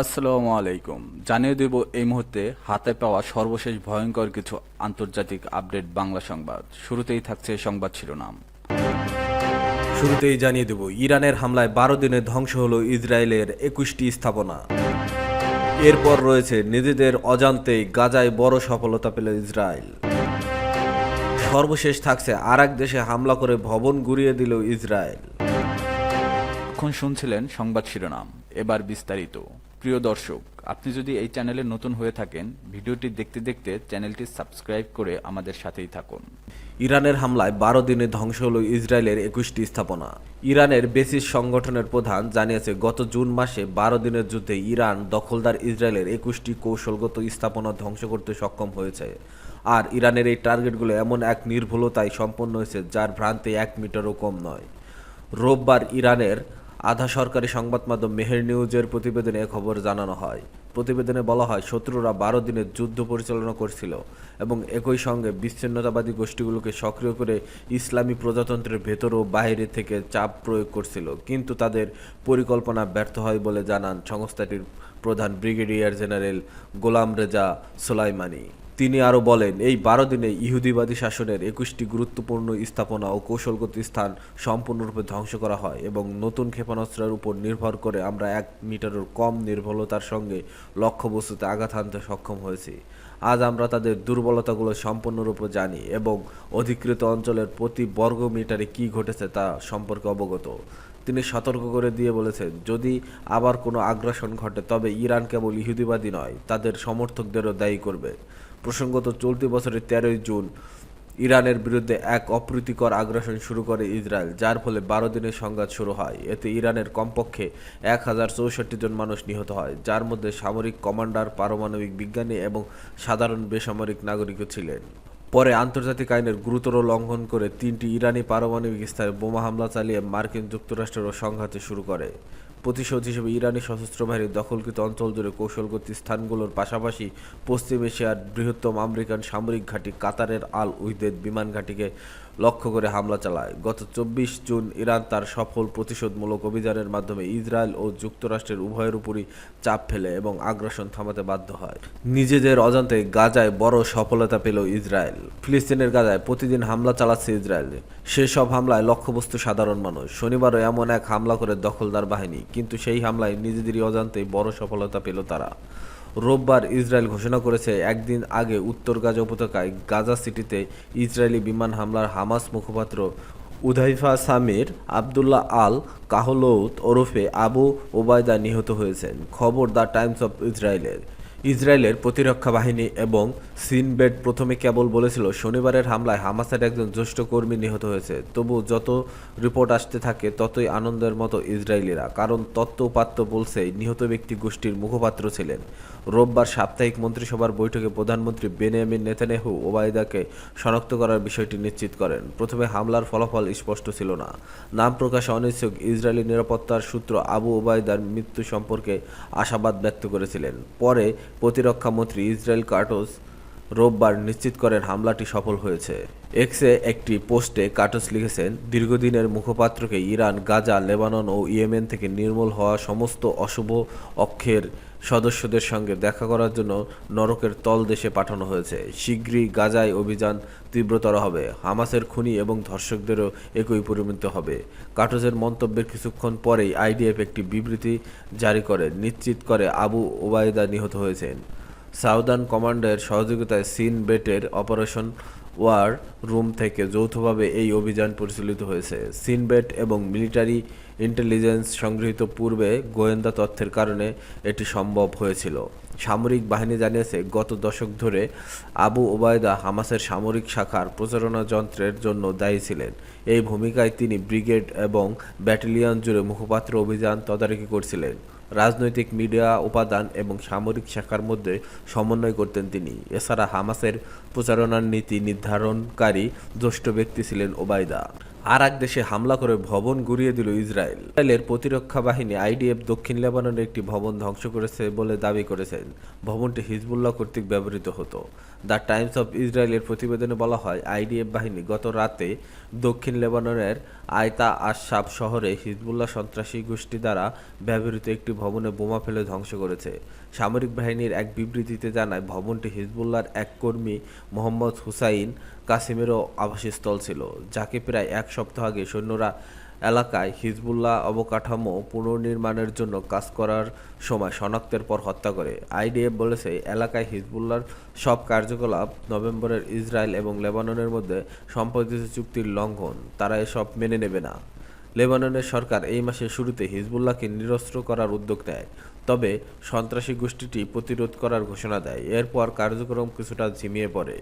আসসালামু আলাইকুম। জানিয়ে দেব এই মুহূর্তে হাতে পাওয়া সর্বশেষ ভয়ঙ্কর কিছু আন্তর্জাতিক আপডেট বাংলা সংবাদ। শুরুতেই থাকছে সংবাদ শিরোনাম। শুরুতেই জানিয়ে দেব ইরানের হামলায় বারো দিনে ধ্বংস হলো ইসরায়েলের একুশটি স্থাপনা। এরপর রয়েছে নিজেদের অজান্তেই গাজায় বড় সফলতা পেল ইসরায়েল। সর্বশেষ থাকছে আর এক দেশে হামলা করে ভবন গুড়িয়ে দিল ইসরায়েল। এখন শুনছিলেন সংবাদ শিরোনাম। এবার বিস্তারিত। প্রিয় দর্শক, আপনি যদি এই চ্যানেলে নতুন হয়ে থাকেন, ভিডিওটি দেখতে দেখতে চ্যানেলটি সাবস্ক্রাইব করে আমাদের সাথেই থাকুন। ইরানের হামলায় বারো দিনে ধ্বংস হল ইসরায়েলের একুশটি স্থাপনা। ইরানের বেসিস সংগঠনের প্রধান জানিয়েছে, গত জুন মাসে বারো দিনের যুদ্ধে ইরান দখলদার ইসরায়েলের একুশটি কৌশলগত স্থাপনা ধ্বংস করতে সক্ষম হয়েছে। আর ইরানের এই টার্গেটগুলো এমন এক নির্ভুলতায় সম্পন্ন হয়েছে, যার ভ্রান্তি এক মিটারও কম নয়। রোববার ইরানের আধা সরকারি সংবাদ মাধ্যম মেহের নিউজের প্রতিবেদনে খবর জানানো হয়। প্রতিবেদনে বলা হয়, শত্রুরা বারো দিনের যুদ্ধ পরিচালনা করছিল এবং একই সঙ্গে বিচ্ছিন্নতাবাদী গোষ্ঠীগুলোকে সক্রিয় করে ইসলামী প্রজাতন্ত্রের ভেতর ও বাইরে থেকে চাপ প্রয়োগ করছিল। কিন্তু তাদের পরিকল্পনা ব্যর্থ হয় বলে জানান সংস্থাটির প্রধান brigadier general Gholam Reza Soleimani. তিনি আরও বলেন, এই বারো দিনে ইহুদিবাদী শাসনের একুশটি গুরুত্বপূর্ণ স্থাপনা ও কৌশলগত স্থান সম্পূর্ণরূপে ধ্বংস করা হয় এবং নতুন ক্ষেপণাস্ত্রের উপর নির্ভর করে আমরা এক মিটারের কম নির্ভুলতার সঙ্গে লক্ষ্যবস্তুতে আঘাত হানতে সক্ষম হয়েছি। আজ আমরা তাদের দুর্বলতাগুলো সম্পূর্ণরূপে জানি এবং অধিকৃত অঞ্চলের প্রতি বর্গ মিটারে কী ঘটেছে তা সম্পর্কে অবগত। তিনি সতর্ক করে দিয়ে বলেছেন, যদি আবার কোনো আগ্রাসন ঘটে, তবে ইরান কেবল ইহুদিবাদী নয়, তাদের সমর্থকদেরও দায়ী করবে। প্রসঙ্গত চলতি বছরের তেরোই জুন ইরানের বিরুদ্ধে এক অপ্রীতিকর আগ্রাসন শুরু করে ইসরায়েল, যার ফলে বারো দিনের সংঘাত শুরু হয়। এতে ইরানের কমপক্ষে এক হাজার চৌষট্টি জন মানুষ নিহত হয়, যার মধ্যে সামরিক কমান্ডার, পারমাণবিক বিজ্ঞানী এবং সাধারণ বেসামরিক নাগরিকও ছিলেন। পরে আন্তর্জাতিক আইনের গুরুতর লঙ্ঘন করে তিনটি ইরানি পারমাণবিক স্থানে বোমা হামলা চালিয়ে মার্কিন যুক্তরাষ্ট্রেরও সংঘাতে শুরু করে। প্রতিশোধ হিসেবে ইরানি সশস্ত্র বাহিনীর দখলকৃত অঞ্চল জুড়ে কৌশলগত স্থানগুলোর পাশাপাশি পশ্চিম এশিয়ার বৃহত্তম আমেরিকান সামরিক ঘাঁটি কাতারের আল উইদেদ বিমান ঘাঁটিকে লক্ষ্য করে হামলা চালায়। গত চব্বিশ জুন ইরান তার সফল প্রতিশোধমূলক অভিযানের মাধ্যমে ইসরায়েল ও যুক্তরাষ্ট্রের উভয়ের উপরই চাপ ফেলে এবং আগ্রাসন থামাতে বাধ্য হয়। নিজেদের অজান্তে গাজায় বড় সফলতা পেল ইসরায়েল। ফিলিস্তিনের গাজায় প্রতিদিন হামলা চালাচ্ছে ইসরায়েল। সেসব হামলায় লক্ষ্যবস্তু সাধারণ মানুষ। শনিবারও এমন এক হামলা করে দখলদার বাহিনী, কিন্তু সেই হামলায় নিজেদেরই অজান্তেই বড় সফলতা পেল তারা। রোববার ইসরায়েল ঘোষণা করেছে, একদিন আগে উত্তর গাজা উপত্যকায় গাজা সিটিতে ইসরায়েলি বিমান হামলার হামাস মুখপাত্র উদাইফা সামির আবদুল্লাহ আল কাহলৌত ওরফে আবু ওবায়দা নিহত হয়েছেন। খবর দ্য টাইমস অফ ইসরায়েলের। ইসরায়েলের প্রতিরক্ষা বাহিনী এবং সিনবেড প্রথমে কেবল বলেছিল, শনিবারের হামলায় হামাসের একজন জ্যেষ্ঠ কর্মী নিহত হয়েছে। তবু যত রিপোর্ট আসতে থাকে, ততই আনন্দের মতো ইসরায়েলিরা, কারণ তত্ত্ব বলছে নিহত ব্যক্তি গোষ্ঠীর মুখপাত্র ছিলেন। রোববার সাপ্তাহিক মন্ত্রিসভার বৈঠকে প্রধানমন্ত্রী বেনিয়ামিন নেতানেহু ওবায়দাকে শনাক্ত করার বিষয়টি নিশ্চিত করেন। প্রথমে হামলার ফলাফল স্পষ্ট ছিল না। নাম প্রকাশে অনিচ্ছুক ইসরায়েলি নিরাপত্তার সূত্র আবু ওবায়দার মৃত্যু সম্পর্কে আশাবাদ ব্যক্ত করেছিলেন। পরে প্রতিরক্ষা মন্ত্রী ইসরায়েল কার্টোস রোববার নিশ্চিত করেন হামলাটি সফল হয়েছে। এক্সে একটি পোস্টে কার্টোস লিখেছেন, দীর্ঘদিনের মুখপাত্রকে ইরান, গাজা, লেবানন ও ইয়েমেন থেকে নির্মূল হওয়া সমস্ত অশুভ অক্ষের সদস্যদের সঙ্গে দেখা করার জন্য নরকের তল দেশে পাঠানো হয়েছে। শীঘ্রই গাজায় অভিযান তীব্রতর হবে। হামাসের খুনি এবং ধর্ষকদেরও একই পরিণত হবে। কাটোজের মন্তব্যের কিছুক্ষণ পরেই আইডিএফ একটি বিবৃতি জারি করে, নিশ্চিত করে আবু ওবায়দা নিহত হয়েছেন। সাউদার্ন কমান্ডের সহযোগিতায় সিন বেটের অপারেশন ওয়ার রুম থেকে যৌথভাবে এই অভিযান পরিচালিত হয়েছে। সিনবেট এবং মিলিটারি ইন্টেলিজেন্স সংগৃহীত পূর্বে গোয়েন্দা তথ্যের কারণে এটি সম্ভব হয়েছিল। সামরিক বাহিনী জানিয়েছে, গত দশক ধরে আবু ওবায়দা হামাসের সামরিক শাখার প্রচারণা যন্ত্রের জন্য দায়ী ছিলেন। এই ভূমিকায় তিনি ব্রিগেড এবং ব্যাটালিয়ন জুড়ে মুখপাত্র অভিযান তদারকি করছিলেন। রাজনৈতিক মিডিয়া, উপাদান এবং সামরিক শাখার মধ্যে সমন্বয় করতেন তিনি। এছাড়া হামাসের প্রচারণার নীতি নির্ধারণকারী জ্যেষ্ঠ ব্যক্তি ছিলেন ওবায়দা। আর এক দেশে হামলা করে ভবন গুড়িয়ে দিল ইসরায়েল। ইসরায়েলের প্রতিরক্ষা বাহিনী আইডিএফ দক্ষিণ লেবাননের একটি ভবন ধ্বংস করেছে বলে দাবি করেছেন। ভবনটি হিজবুল্লাহ কর্তৃক ব্যবহৃত হতো। দ্য টাইমস অফ ইসরায়েলের প্রতিবেদনে বলা হয়, আইডিএফ বাহিনী গত রাতে দক্ষিণ লেবাননের আয়তা আশাব শহরে হিজবুল্লাহ সন্ত্রাসী গোষ্ঠী দ্বারা ব্যবহৃত একটি ভবনে বোমা ফেলে ধ্বংস করেছে। সামরিক বাহিনীর এক বিবৃতিতে জানায়, ভবনটি হিজবুল্লাহর এক কর্মী মোহাম্মদ হুসাইন কাসিমেরও আবাসস্থল ছিল, যাকে প্রায় এক সপ্তাহ আগে সৈন্যরা এলাকায় হিজবুল্লাহ অবকাঠামো পুনর্নির্মাণের জন্য কাজ করার সময় শনাক্তের পর হত্যা করে। আইডিএফ বলেছে, এলাকায় হিজবুল্লাহর সব কার্যকলাপ নভেম্বরের ইসরায়েল এবং লেবাননের মধ্যে সম্পাদিত চুক্তির লঙ্ঘন, তারা এসব মেনে নেবে না। লেবাননের সরকার এই মাসের শুরুতে হিজবুল্লাহকে নিরস্ত্র করার উদ্যোগ নেয়, তবে সন্ত্রাসী গোষ্ঠীটি প্রতিরোধ করার ঘোষণা দেয়। এরপর কার্যক্রম কিছুটা ঝিমিয়ে পড়ে।